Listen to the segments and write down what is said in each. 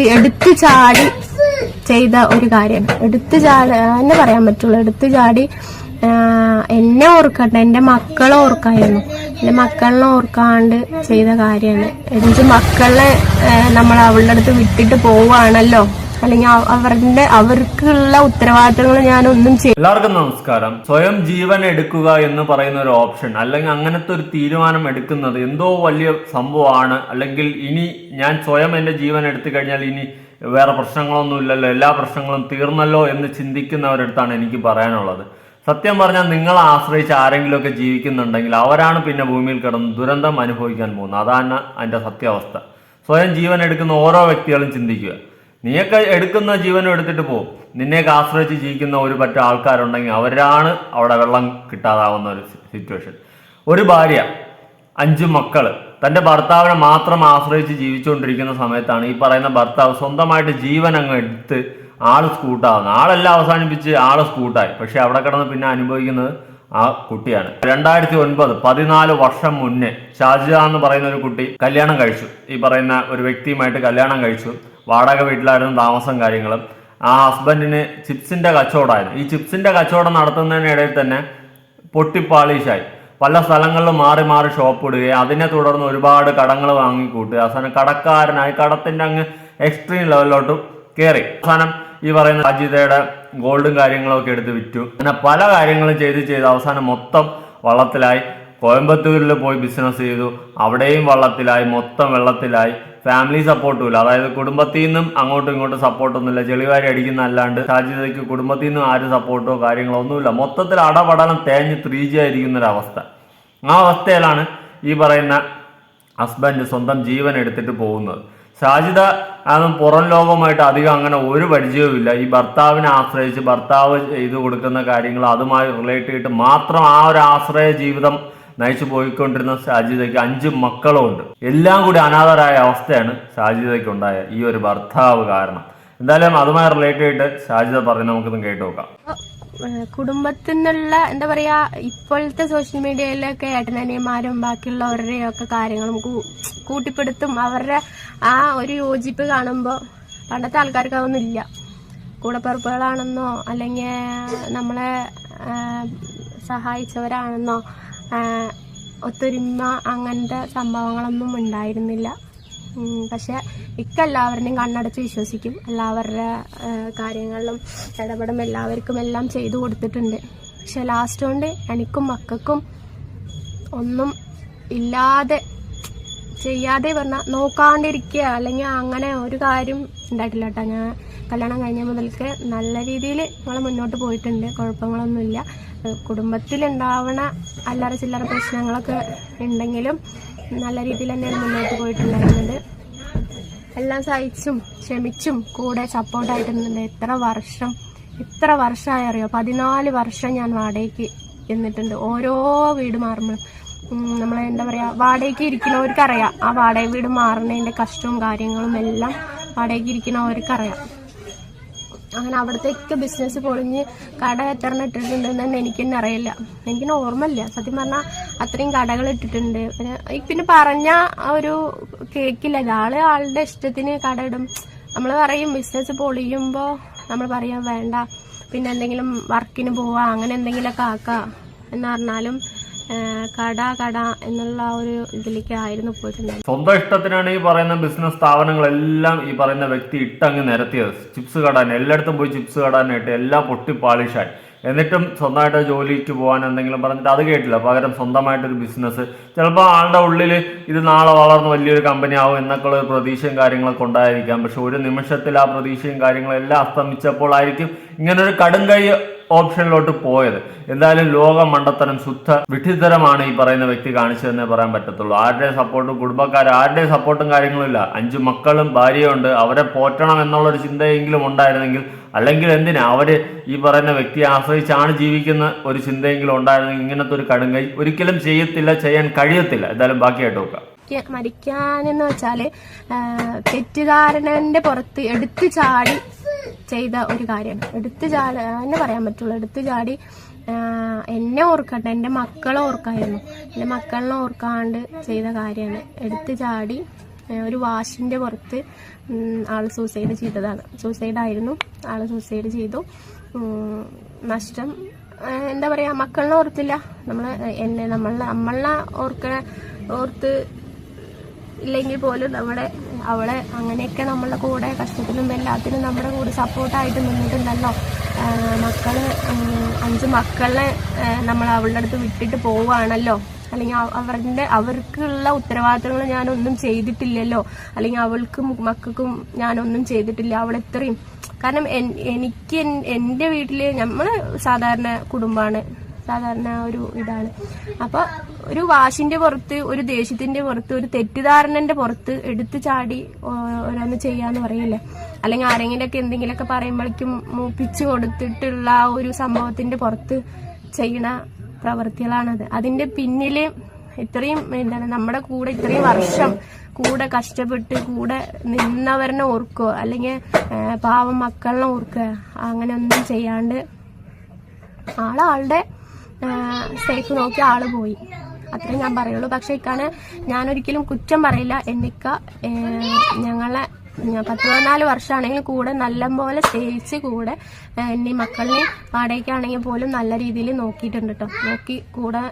എടുത്തു ചാടി ചെയ്ത ഒരു കാര്യം. എടുത്തു ചാടി എന്നെ പറയാൻ പറ്റുള്ളൂ. എടുത്തു ചാടി എന്നെ ഓർക്കട്ടെ എന്റെ മക്കളെ ഓർക്കായിരുന്നു. എന്റെ മക്കളിനെ ഓർക്കാണ്ട് ചെയ്ത കാര്യമാണ്. എനിക്ക് മക്കളെ നമ്മൾ അവളുടെ അടുത്ത് വിട്ടിട്ട് പോവാണല്ലോ അല്ലെങ്കിൽ അവ- അവരുടെ അവർക്കുള്ള ഉത്തരവാദിത്തങ്ങൾ ഞാൻ ഒന്നും ചെയ്യും എല്ലാവർക്കും നമസ്കാരം. സ്വയം ജീവൻ എടുക്കുക എന്ന് പറയുന്ന ഒരു ഓപ്ഷൻ അല്ലെങ്കിൽ അങ്ങനത്തെ ഒരു തീരുമാനം എടുക്കുന്നത് എന്തോ വലിയ സംഭവമാണ്. അല്ലെങ്കിൽ ഇനി ഞാൻ സ്വയം എന്റെ ജീവൻ എടുത്തു കഴിഞ്ഞാൽ ഇനി വേറെ പ്രശ്നങ്ങളൊന്നും ഇല്ലല്ലോ എല്ലാ പ്രശ്നങ്ങളും തീർന്നല്ലോ എന്ന് ചിന്തിക്കുന്നവരടുത്താണ് എനിക്ക് പറയാനുള്ളത്. സത്യം പറഞ്ഞാൽ നിങ്ങളെ ആശ്രയിച്ച് ആരെങ്കിലുമൊക്കെ ജീവിക്കുന്നുണ്ടെങ്കിൽ അവരാണ് പിന്നെ ഭൂമിയിൽ കിടന്ന് ദുരന്തം അനുഭവിക്കാൻ പോകുന്നത്. അതാണ് അതിന്റെ സത്യാവസ്ഥ. സ്വയം ജീവൻ എടുക്കുന്ന ഓരോ വ്യക്തികളും ചിന്തിക്കുക. നീയൊക്കെ എടുക്കുന്ന ജീവനും എടുത്തിട്ട് പോകും നിന്നെയൊക്കെ ആശ്രയിച്ച് ജീവിക്കുന്ന ഒരു പറ്റ ആൾക്കാരുണ്ടെങ്കിൽ അവരാണ് അവിടെ വെള്ളം കിട്ടാതാവുന്ന ഒരു സിറ്റുവേഷൻ ഒരു ഭാര്യ അഞ്ച് മക്കൾ തന്റെ ഭർത്താവിനെ മാത്രം ആശ്രയിച്ച് ജീവിച്ചുകൊണ്ടിരിക്കുന്ന സമയത്താണ് ഈ പറയുന്ന ഭർത്താവ് സ്വന്തമായിട്ട് ജീവൻ അങ്ങ് എടുത്ത് ആൾ സ്കൂട്ടാവുന്നത്. ആളെല്ലാം അവസാനിപ്പിച്ച് ആൾ സ്കൂട്ടായി. പക്ഷെ അവിടെ കിടന്ന് പിന്നെ അനുഭവിക്കുന്നത് ആ കുട്ടിയാണ്. രണ്ടായിരത്തി ഒൻപത് പതിനാല് വർഷം മുന്നേ ഷാജിദ എന്ന് പറയുന്ന ഒരു കുട്ടി കല്യാണം കഴിച്ചു. ഈ പറയുന്ന ഒരു വ്യക്തിയുമായിട്ട് കല്യാണം കഴിച്ചു. വാടക വീട്ടിലായിരുന്നു താമസം കാര്യങ്ങളും. ആ ഹസ്ബൻഡിന് ചിപ്സിന്റെ കച്ചവടമായിരുന്നു. ഈ ചിപ്സിന്റെ കച്ചവടം നടത്തുന്നതിനിടയിൽ തന്നെ പൊട്ടിപ്പാളീഷായി പല സ്ഥലങ്ങളിലും മാറി മാറി ഷോപ്പ് ഇടുകയും അതിനെ തുടർന്ന് ഒരുപാട് കടങ്ങൾ വാങ്ങിക്കൂട്ടുക അവസാനം കടക്കാരനായി കടത്തിന്റെ അങ്ങ് എക്സ്ട്രീം ലെവലിലോട്ട് കയറി അവസാനം ഈ പറയുന്ന അജിതയുടെ ഗോൾഡും കാര്യങ്ങളും ഒക്കെ എടുത്ത് വിറ്റു. അങ്ങനെ പല കാര്യങ്ങളും ചെയ്ത് ചെയ്ത് അവസാനം മൊത്തം വള്ളത്തിലായി. കോയമ്പത്തൂരിൽ പോയി ബിസിനസ് ചെയ്തു. അവിടെയും വള്ളത്തിലായി മൊത്തം വെള്ളത്തിലായി. ഫാമിലി സപ്പോർട്ടും ഇല്ല. അതായത് കുടുംബത്തിൽ നിന്നും അങ്ങോട്ടും ഇങ്ങോട്ടും സപ്പോർട്ടൊന്നുമില്ല ചെളിവാരി അടിക്കുന്ന അല്ലാണ്ട് സാധ്യതയ്ക്ക് കുടുംബത്തിൽ നിന്നും ആരും സപ്പോർട്ടോ കാര്യങ്ങളോ ഒന്നുമില്ല മൊത്തത്തിൽ അടപടലം തേഞ്ഞ് ആയിരിക്കുന്ന ഒരു അവസ്ഥ. ആ അവസ്ഥയിലാണ് ഈ പറയുന്ന ഹസ്ബൻഡ് സ്വന്തം ജീവൻ എടുത്തിട്ട് പോകുന്നത്. സാജിത അതും പുറം ലോകവുമായിട്ട് അധികം അങ്ങനെ ഒരു പരിചയവുമില്ല ഈ ഭർത്താവിനെ ആശ്രയിച്ച് ഭർത്താവ് ചെയ്തു കൊടുക്കുന്ന കാര്യങ്ങൾ അതുമായി റിലേറ്റ് ചെയ്തിട്ട് മാത്രം ആ ഒരു ആശ്രയ ജീവിതം നയിച്ചു പോയിക്കൊണ്ടിരുന്ന സാജിദയ്ക്ക് അഞ്ച് മക്കളും ഉണ്ട് എല്ലാം കൂടി അനാഥരായ അവസ്ഥയാണ് സാജിദയ്ക്ക് ഉണ്ടായ ഈ ഒരു ഭർത്താവ് കാരണം. എന്തായാലും അതുമായി റിലേറ്റ് ചെയ്തിട്ട് സാജിദ പറഞ്ഞ് നമുക്കൊന്ന് കേട്ടു നോക്കാം. കുടുംബത്തിൽ നിന്നുള്ള എന്താ പറയാ ഇപ്പോഴത്തെ സോഷ്യൽ മീഡിയയിലൊക്കെ ഏട്ടനനിയന്മാരും ബാക്കിയുള്ളവരുടെയും ഒക്കെ കാര്യങ്ങളും കൂട്ടിപ്പിടുത്തും. അവരുടെ ആ ഒരു യോജിപ്പ് കാണുമ്പോൾ പണ്ടത്തെ ആൾക്കാർക്ക് അതൊന്നും ഇല്ല കൂടപ്പിറപ്പുകളാണെന്നോ അല്ലെങ്കിൽ നമ്മളെ സഹായിച്ചവരാണെന്നോ ഒത്തൊരുമ അങ്ങനത്തെ സംഭവങ്ങളൊന്നും ഉണ്ടായിരുന്നില്ല. പക്ഷെ ഇക്ക എല്ലാവരുടെയും കണ്ണടച്ച് വിശ്വസിക്കും. എല്ലാവരുടെ കാര്യങ്ങളിലും ഇടപെടും. എല്ലാവർക്കും എല്ലാം ചെയ്തു കൊടുത്തിട്ടുണ്ട്. പക്ഷെ ലാസ്റ്റ് കൊണ്ട് എനിക്കും മക്കൾക്കും ഒന്നും ഇല്ലാതെ ചെയ്യാതെ പറഞ്ഞാൽ നോക്കാണ്ടിരിക്കുക. അല്ലെങ്കിൽ അങ്ങനെ ഒരു കാര്യം ഉണ്ടായിട്ടില്ല കേട്ടോ. ഞാൻ കല്യാണം കഴിഞ്ഞ മുതൽക്ക് നല്ല രീതിയിൽ ഞങ്ങൾ മുന്നോട്ട് പോയിട്ടുണ്ട്. കുഴപ്പങ്ങളൊന്നുമില്ല. കുടുംബത്തിലുണ്ടാവണ അല്ലറ ചില്ലറ പ്രശ്നങ്ങളൊക്കെ ഉണ്ടെങ്കിലും നല്ല രീതിയിൽ തന്നെ മുന്നോട്ട് പോയിട്ടുണ്ടായിരുന്നത് എല്ലാം സഹിച്ചും ക്ഷമിച്ചും കൂടെ സപ്പോർട്ടായിട്ട് നിന്നിട്ടുണ്ട് എത്ര വർഷം എത്ര വർഷമായി അറിയോ പതിനാല് വർഷം ഞാൻ വാടകയ്ക്ക് നിന്നിട്ടുണ്ട്. ഓരോ വീട് മാറുമ്പോഴും. നമ്മൾ എന്താ പറയാ വാടകയ്ക്ക് ഇരിക്കുന്നവർക്കറിയാം. ആ വാടക വീട് മാറുന്നതിന്റെ കഷ്ടവും കാര്യങ്ങളും എല്ലാം വാടകയ്ക്ക് ഇരിക്കുന്നവർക്കറിയാം. അങ്ങനെ അവിടത്തേക്ക് ബിസിനസ് പൊളിഞ്ഞ് കട എത്ര ഇട്ടിട്ടുണ്ടെന്ന് തന്നെ അറിയില്ല. എനിക്ക് ഓർമ്മയില്ല. സത്യം പറഞ്ഞാൽ അത്രയും കടകൾ ഇട്ടിട്ടുണ്ട്. പിന്നെ പിന്നെ പറഞ്ഞ ഒരു കേക്കില്ല. ആൾ ആളുടെ ഇഷ്ടത്തിന് കട ഇടും. നമ്മൾ പറയും ബിസിനസ് പൊളിയുമ്പോൾ നമ്മൾ പറയാൻ വേണ്ട. പിന്നെ എന്തെങ്കിലും വർക്കിന് പോവാ അങ്ങനെ എന്തെങ്കിലുമൊക്കെ ആക്കാം എന്ന് പറഞ്ഞാലും കട കട എന്നുള്ള ഒരു ഇതിലേക്ക് ആയിരുന്നു പോയിട്ടുണ്ടായിരുന്നത്. സ്വന്തം ഇഷ്ടത്തിനാണ് ഈ പറയുന്ന ബിസിനസ് സ്ഥാപനങ്ങളെല്ലാം ഈ പറയുന്ന വ്യക്തി ഇട്ടങ്ങ് നിരത്തിയത്. ചിപ്സ് കടാൻ എല്ലായിടത്തും പോയി ചിപ്സ് കടാനായിട്ട് എല്ലാം പൊട്ടി പാളിഷായി. എന്നിട്ടും സ്വന്തമായിട്ട് ജോലിക്ക് പോകാൻ എന്തെങ്കിലും പറഞ്ഞിട്ട് അത് കേട്ടില്ല. പകരം സ്വന്തമായിട്ടൊരു ബിസിനസ് ചിലപ്പോൾ ആളുടെ ഉള്ളിൽ ഇത് നാളെ വളർന്ന് വലിയൊരു കമ്പനി ആവും എന്നൊക്കെയുള്ള ഒരു പ്രതീക്ഷയും കാര്യങ്ങളൊക്കെ ഉണ്ടായിരിക്കാം. പക്ഷെ ഒരു നിമിഷത്തിൽ ആ പ്രതീക്ഷയും കാര്യങ്ങളും എല്ലാം അസ്തമിച്ചപ്പോൾ ആയിരിക്കും ഇങ്ങനൊരു കടുംകൈ ഓപ്ഷനിലോട്ട് പോയത്. എന്തായാലും ലോക മണ്ടത്തരം ശുദ്ധ വിഠിത്തരമാണ് ഈ പറയുന്ന വ്യക്തി കാണിച്ചതെന്നേ പറയാൻ പറ്റത്തുള്ളൂ. ആരുടെ സപ്പോർട്ടും കുടുംബക്കാർ ആരുടെ സപ്പോർട്ടും കാര്യങ്ങളും ഇല്ല അഞ്ചു മക്കളും ഭാര്യയുണ്ട്. അവരെ പോറ്റണം എന്നുള്ളൊരു ചിന്തയെങ്കിലും ഉണ്ടായിരുന്നെങ്കിൽ അല്ലെങ്കിൽ എന്തിനാ അവർ ഈ പറയുന്ന വ്യക്തിയെ ആശ്രയിച്ചാണ് ജീവിക്കുന്ന ഒരു ചിന്തയെങ്കിലും ഉണ്ടായിരുന്നെങ്കിൽ ഇങ്ങനത്തെ ഒരു കടുങ്കൈ ഒരിക്കലും ചെയ്യത്തില്ല ചെയ്യാൻ കഴിയത്തില്ല. എന്തായാലും ബാക്കിയായിട്ട് നോക്കാം. മരിക്ക- മരിക്കാനെന്ന് വെച്ചാൽ തെറ്റുകാരനന്റെ പുറത്ത് എടുത്തു ചാടി ചെയ്ത ഒരു കാര്യമാണ്. എടുത്തു ചാടി എന്നെ പറയാൻ പറ്റുള്ളൂ. എടുത്തു ചാടി എന്നെ ഓർക്കട്ടെ. എന്റെ മക്കളെ ഓർക്കായിരുന്നു. എന്റെ മക്കളിനെ ഓർക്കാണ്ട് ചെയ്ത കാര്യമാണ്. എടുത്തു ചാടി ഒരു വാശിന്റെ പുറത്ത് ആൾ സൂസൈഡ് ചെയ്തതാണ്. സൂസൈഡ് ആയിരുന്നു. ആൾ സൂസൈഡ് ചെയ്തു. നഷ്ടം എന്താ പറയാ മക്കളിനെ ഓർത്തില്ല. നമ്മൾ എന്നെ നമ്മളെ നമ്മളെ ഓർക്ക ഓർത്ത് ഇല്ലെങ്കിൽ പോലും നമ്മുടെ അവളെ അങ്ങനെയൊക്കെ നമ്മളുടെ കൂടെ കഷ്ടത്തിലും എല്ലാത്തിനും നമ്മുടെ കൂടെ സപ്പോർട്ടായിട്ട് നിന്നിട്ടുണ്ടല്ലോ. മക്കൾ അഞ്ച് മക്കളെ നമ്മൾ അവളുടെ അടുത്ത് വിട്ടിട്ട് പോവുകയാണല്ലോ. അല്ലെങ്കിൽ അവരുടെ അവർക്കുള്ള ഉത്തരവാദിത്തങ്ങൾ ഞാനൊന്നും ചെയ്തിട്ടില്ലല്ലോ. അല്ലെങ്കിൽ അവൾക്കും മക്കൾക്കും ഞാനൊന്നും ചെയ്തിട്ടില്ല. അവൾ ഇത്രയും. കാരണം എനിക്ക് എന്റെ വീട്ടിൽ നമ്മൾ സാധാരണ കുടുംബമാണ്. സാധാരണ ഒരു ഇതാണ്. അപ്പൊ ഒരു വാശിന്റെ പുറത്ത് ഒരു ദേഷ്യത്തിന്റെ പുറത്ത് ഒരു തെറ്റിദ്ധാരണന്റെ പുറത്ത് എടുത്തു ചാടി ഓരോന്ന് ചെയ്യാന്ന് പറയില്ലേ? അല്ലെങ്കിൽ ആരെങ്കിലും ആരെങ്കിലൊക്കെ എന്തെങ്കിലുമൊക്കെ പറയുമ്പോഴേക്കും മൂപ്പിച്ചു കൊടുത്തിട്ടുള്ള ആ ഒരു സംഭവത്തിന്റെ പുറത്ത് ചെയ്യണ പ്രവൃത്തികളാണത്. അതിന്റെ പിന്നിൽ ഇത്രയും എന്താണ് നമ്മുടെ കൂടെ ഇത്രയും വർഷം കൂടെ കഷ്ടപ്പെട്ട് കൂടെ നിന്നവരനെ ഓർക്കുക അല്ലെങ്കിൽ പാവം മക്കളിനെ ഓർക്കുക അങ്ങനെ ഒന്നും ചെയ്യാണ്ട് ആളാളുടെ സേഫ് നോക്കി ആൾ പോയി. അത്രേ ഞാൻ പറയുള്ളൂ. പക്ഷെ ഇക്കാണ് ഞാനൊരിക്കലും കുറ്റം പറയില്ല. എന്നിക്ക ഞങ്ങളെ പത്ത് പതിനാല് വർഷമാണെങ്കിൽ കൂടെ നല്ലപോലെ സ്നേഹിച്ച് കൂടെ എന്നെ മക്കളിനെ വാടകയ്ക്കാണെങ്കിൽ പോലും നല്ല രീതിയിൽ നോക്കിയിട്ടുണ്ട് കേട്ടോ നോക്കി കൂടെ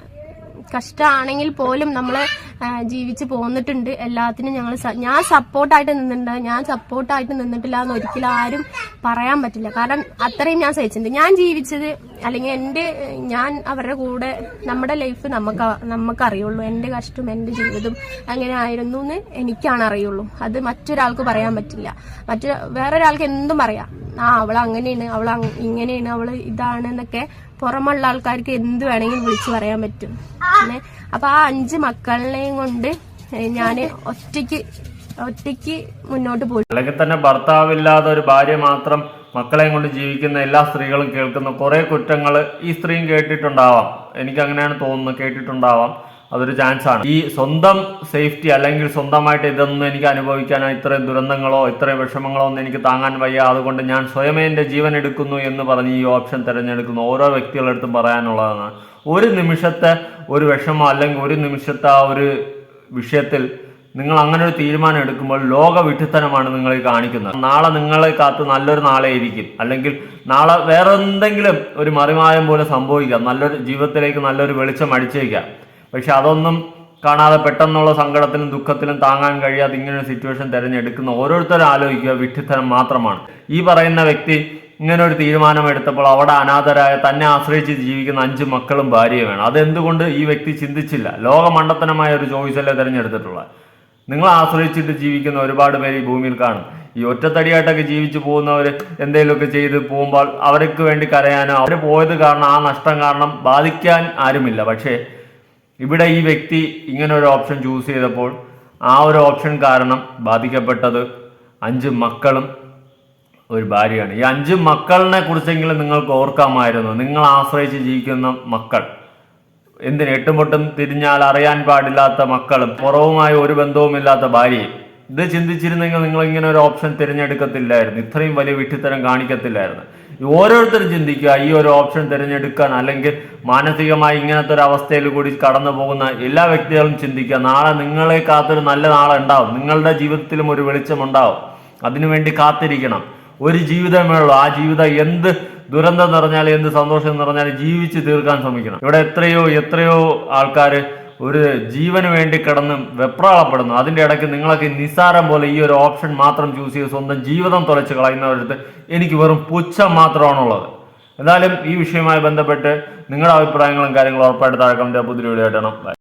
കഷ്ടമാണെങ്കിൽ പോലും നമ്മൾ ജീവിച്ച് പോന്നിട്ടുണ്ട്. എല്ലാത്തിനും ഞങ്ങൾ ഞാൻ സപ്പോർട്ടായിട്ട് നിന്നിട്ടുണ്ട്. ഞാൻ സപ്പോർട്ടായിട്ട് നിന്നിട്ടില്ല എന്ന് ഒരിക്കലും ആരും പറയാൻ പറ്റില്ല. കാരണം അത്രയും ഞാൻ സഹിച്ചിട്ടുണ്ട് ഞാൻ ജീവിച്ചത് അല്ലെങ്കിൽ എന്റെ ഞാൻ അവരുടെ കൂടെ നമ്മുടെ ലൈഫ് നമുക്ക് നമുക്ക് അറിയുള്ളൂ എന്റെ കഷ്ടം എന്റെ ജീവിതം അങ്ങനെ ആയിരുന്നു എന്ന് എനിക്കാണ് അറിയുള്ളൂ. അത് മറ്റൊരാൾക്ക് പറയാൻ പറ്റില്ല. മറ്റു വേറൊരാൾക്ക് എന്തും പറയാം. ആ അവൾ അങ്ങനെയാണ് അവൾ ഇങ്ങനെയാണ് അവൾ ഇതാണ് എന്നൊക്കെ പുറമുള്ള ആൾക്കാർക്ക് എന്ത് വേണമെങ്കിലും വിളിച്ചു പറയാൻ പറ്റും. പിന്നെ അപ്പൊ ആ അഞ്ച് മക്കളിനെയും കൊണ്ട് ഞാൻ ഒറ്റയ്ക്ക് ഒറ്റയ്ക്ക് മുന്നോട്ട് പോയി. അല്ലെങ്കിൽ തന്നെ ഭർത്താവില്ലാതെ ഒരു ഭാര്യ മാത്രം മക്കളെയും കൊണ്ട് ജീവിക്കുന്ന എല്ലാ സ്ത്രീകളും കേൾക്കുന്ന കുറേ കുറ്റങ്ങൾ ഈ സ്ത്രീയും കേട്ടിട്ടുണ്ടാവാം. എനിക്ക് അങ്ങനെയാണ് തോന്നുന്നത്. കേട്ടിട്ടുണ്ടാവാം. അതൊരു ചാൻസ് ആണ്. ഈ സ്വന്തം സേഫ്റ്റി അല്ലെങ്കിൽ സ്വന്തമായിട്ട് ഇതൊന്നും എനിക്ക് അനുഭവിക്കാനോ ഇത്രയും ദുരന്തങ്ങളോ ഇത്രയും വിഷമങ്ങളോ ഒന്നും എനിക്ക് താങ്ങാൻ വയ്യ. അതുകൊണ്ട് ഞാൻ സ്വയമേ എന്റെ ജീവൻ എടുക്കുന്നു എന്ന് പറഞ്ഞ് ഈ ഓപ്ഷൻ തിരഞ്ഞെടുക്കുന്ന. ഓരോ വ്യക്തികളെടുത്തും പറയാനുള്ളതാണ്. ഒരു നിമിഷത്തെ ഒരു വിഷമം അല്ലെങ്കിൽ ഒരു നിമിഷത്തെ ആ ഒരു വിഷയത്തിൽ നിങ്ങൾ അങ്ങനെ ഒരു തീരുമാനം എടുക്കുമ്പോൾ ലോക വിട്ടുത്തനമാണ് നിങ്ങൾ കാണിക്കുന്നത്. നാളെ നിങ്ങളെ കാത്ത് നല്ലൊരു നാളെ ഇരിക്കും അല്ലെങ്കിൽ നാളെ വേറെ എന്തെങ്കിലും ഒരു മറിമായം പോലെ സംഭവിക്കാം നല്ലൊരു ജീവിതത്തിലേക്ക് നല്ലൊരു വെളിച്ചം അടിച്ചേക്കാം പക്ഷെ അതൊന്നും കാണാതെ പെട്ടെന്നുള്ള സങ്കടത്തിലും ദുഃഖത്തിലും താങ്ങാൻ കഴിയാതെ ഇങ്ങനെ ഒരു സിറ്റുവേഷൻ തിരഞ്ഞെടുക്കുന്ന ഓരോരുത്തരും ആലോചിക്കുക. വിട്ടുത്തനം മാത്രമാണ്. ഈ പറയുന്ന വ്യക്തി ഇങ്ങനെ ഒരു തീരുമാനം എടുത്തപ്പോൾ അവിടെ അനാഥരായ തന്നെ ആശ്രയിച്ച് ജീവിക്കുന്ന അഞ്ച് മക്കളും ഭാര്യയും ഭാര്യയുമാണ് അതെന്തുകൊണ്ട് ഈ വ്യക്തി ചിന്തിച്ചില്ല? ലോകമണ്ഡത്തനമായ ഒരു ചോയ്സ് ചോയ്സല്ലേ തിരഞ്ഞെടുത്തിട്ടുള്ളത്? നിങ്ങൾ ആശ്രയിച്ചിട്ട് ജീവിക്കുന്ന ഒരുപാട് പേര് ഈ ഭൂമിയിൽ കാണും. ഈ ഒറ്റത്തടിയായിട്ടൊക്കെ ജീവിച്ചു പോകുന്നവർ എന്തെങ്കിലുമൊക്കെ ചെയ്ത് പോകുമ്പോൾ അവർക്ക് വേണ്ടി കരയാനോ അവർ പോയത് കാരണം ആ നഷ്ടം കാരണം ബാധിക്കാൻ ആരുമില്ല. പക്ഷേ ഇവിടെ ഈ വ്യക്തി ഇങ്ങനെ ഒരു ഓപ്ഷൻ ചൂസ് ചെയ്തപ്പോൾ ആ ഒരു ഓപ്ഷൻ കാരണം ബാധിക്കപ്പെട്ടത് അഞ്ച് മക്കളും ഒരു ഭാര്യയാണ്. ഈ അഞ്ച് മക്കളിനെ കുറിച്ചെങ്കിലും നിങ്ങൾക്ക് ഓർക്കാമായിരുന്നു. നിങ്ങൾ ആശ്രയിച്ച് ജീവിക്കുന്ന മക്കൾ. എന്തിന് എട്ടുമുട്ടും തിരിഞ്ഞാൽ അറിയാൻ പാടില്ലാത്ത മക്കളും പുറവുമായി ഒരു ബന്ധവുമില്ലാത്ത ഭാര്യയും. ഇത് ചിന്തിച്ചിരുന്നെങ്കിൽ നിങ്ങൾ ഇങ്ങനെ ഒരു ഓപ്ഷൻ തിരഞ്ഞെടുക്കത്തില്ലായിരുന്നു. ഇത്രയും വലിയ വിട്ടിത്തരം കാണിക്കത്തില്ലായിരുന്നു. ഓരോരുത്തരും ചിന്തിക്കുക ഈ ഒരു ഓപ്ഷൻ തിരഞ്ഞെടുക്കാൻ അല്ലെങ്കിൽ മാനസികമായി ഇങ്ങനത്തെ ഒരു അവസ്ഥയിൽ കൂടി കടന്നു പോകുന്ന എല്ലാ വ്യക്തികളും ചിന്തിക്കുക നാളെ നിങ്ങളെ കാത്തൊരു നല്ല നാളെ ഉണ്ടാവും. നിങ്ങളുടെ ജീവിതത്തിലും ഒരു വെളിച്ചം ഉണ്ടാവും. അതിനുവേണ്ടി കാത്തിരിക്കണം. ഒരു ജീവിതമേ ഉള്ളൂ. ആ ജീവിതം എന്ത് ദുരന്തം നിറഞ്ഞാൽ എന്ത് സന്തോഷം നിറഞ്ഞാൽ ജീവിച്ച് തീർക്കാൻ ശ്രമിക്കണം. ഇവിടെ എത്രയോ എത്രയോ ആൾക്കാർ ഒരു ജീവന് വേണ്ടി കിടന്ന് വെപ്രാളപ്പെടുന്നു. അതിന്റെ ഇടയ്ക്ക് നിങ്ങളൊക്കെ നിസ്സാരം പോലെ ഈ ഒരു ഓപ്ഷൻ മാത്രം ചൂസ് ചെയ്ത് സ്വന്തം ജീവിതം തുലച്ച് കളയുന്നവരടുത്ത് എനിക്ക് വെറും പുച്ഛം മാത്രമാണുള്ളത്. എന്തായാലും ഈ വിഷയവുമായി ബന്ധപ്പെട്ട് നിങ്ങളുടെ അഭിപ്രായങ്ങളും കാര്യങ്ങളും ഉറപ്പായിട്ട് താഴെ കമന്റ് പുതിയ വീഡിയോ ആയിട്ടാണ്